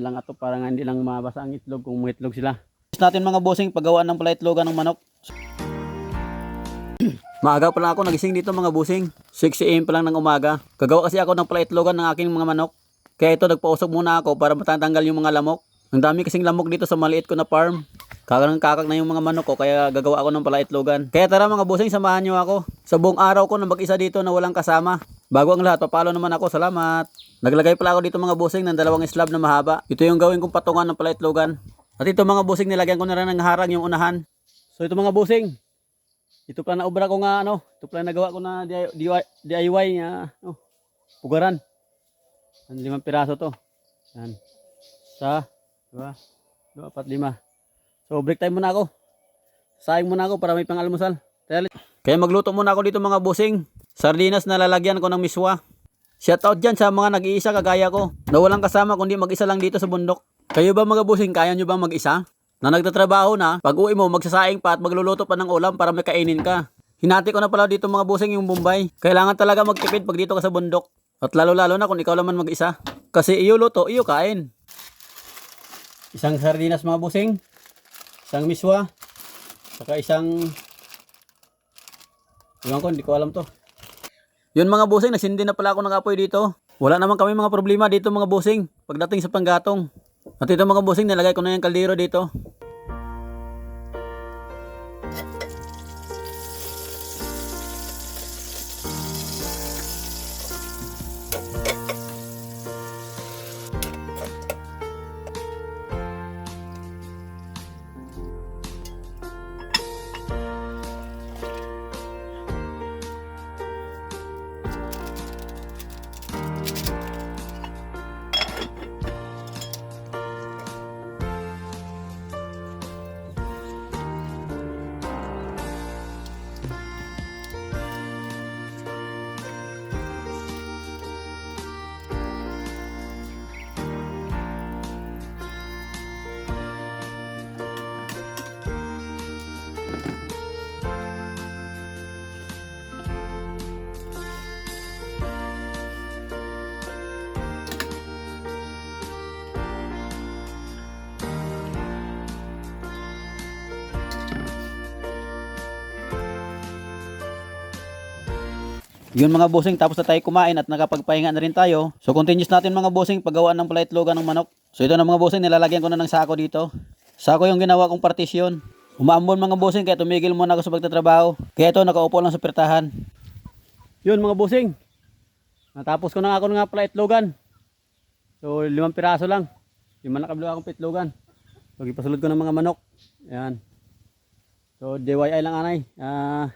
lang ato para nga hindi lang mabasa ang itlog kung may itlog sila. natin mga bossing paggawaan ng pala itlogan ng manok. Maaga pa lang ako nagising dito mga busing. 6 am pa lang ng umaga. Kagawa kasi ako ng palaitlogan ng aking mga manok. Kaya ito nagpausok muna ako para matatanggal yung mga lamok. Ang dami kasing lamok dito sa maliit ko na farm. Kakang kakak na yung mga manok ko kaya gagawa ako ng palaitlogan. Kaya tara mga busing samahan nyo ako. Sa buong araw ko na mag-isa dito na walang kasama. Bago ang lahat, papalo naman ako. Salamat. Naglagay pala ako dito mga busing ng dalawang slab na mahaba. Ito yung gawin kong patungan ng palaitlogan. At ito mga busing nilagyan ko na rin ng harang yung unahan. So ito mga busing. Ito pala na obra ko nga ano, ito pala nagawa ko na DIY, nga ano, pugaran. Ang limang piraso to. Yan. Sa, dua, dua, apat, lima. So break time muna ako. Sayang muna ako para may pang-almusal. Kaya, kaya magluto muna ako dito mga busing. Sardinas na lalagyan ko ng miswa. Shout out dyan sa mga nag-iisa kagaya ko. Na walang kasama kundi mag-isa lang dito sa bundok. Kayo ba mga busing, kaya nyo ba mag-isa? Na nagtatrabaho na, pag uwi mo, magsasaing pa at magluluto pa ng ulam para may kainin ka. Hinati ko na pala dito mga busing yung Bombay. Kailangan talaga magtipid pag dito ka sa bundok. At lalo-lalo na kung ikaw naman mag-isa. Kasi iyo luto, iyo kain. Isang sardinas mga busing. Isang miswa. Saka isang... Iwan ko, hindi ko alam to. Yun mga busing, nagsindi na pala ako ng apoy dito. Wala naman kami mga problema dito mga busing. Pagdating sa panggatong. At ito mga busing, nilagay ko na yung kaldero dito. Yun mga bossing, tapos na tayo kumain at nakapagpahinga na rin tayo. So continuous natin mga bossing paggawaan ng palaitlogan ng manok. So ito na mga bossing, nilalagyan ko na ng sako dito. Sako yung ginawa kong partisyon. Umaambon mga bossing, kaya tumigil muna ako sa pagtatrabaho. Kaya ito, nakaupo lang sa pertahan. Yun mga bossing. Natapos ko na ako nga pala itlogan. So limang piraso lang. Lima na kabilo akong pitlogan. So ipasulod ko ng mga manok. Ayan. So DIY lang anay. Ah...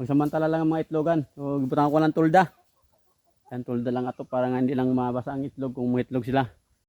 Pagsamantala lang ang mga itlogan. So, gibutan ko ng tulda. Yan, tulda lang ato para nga hindi lang mabasa ang itlog kung may itlog sila.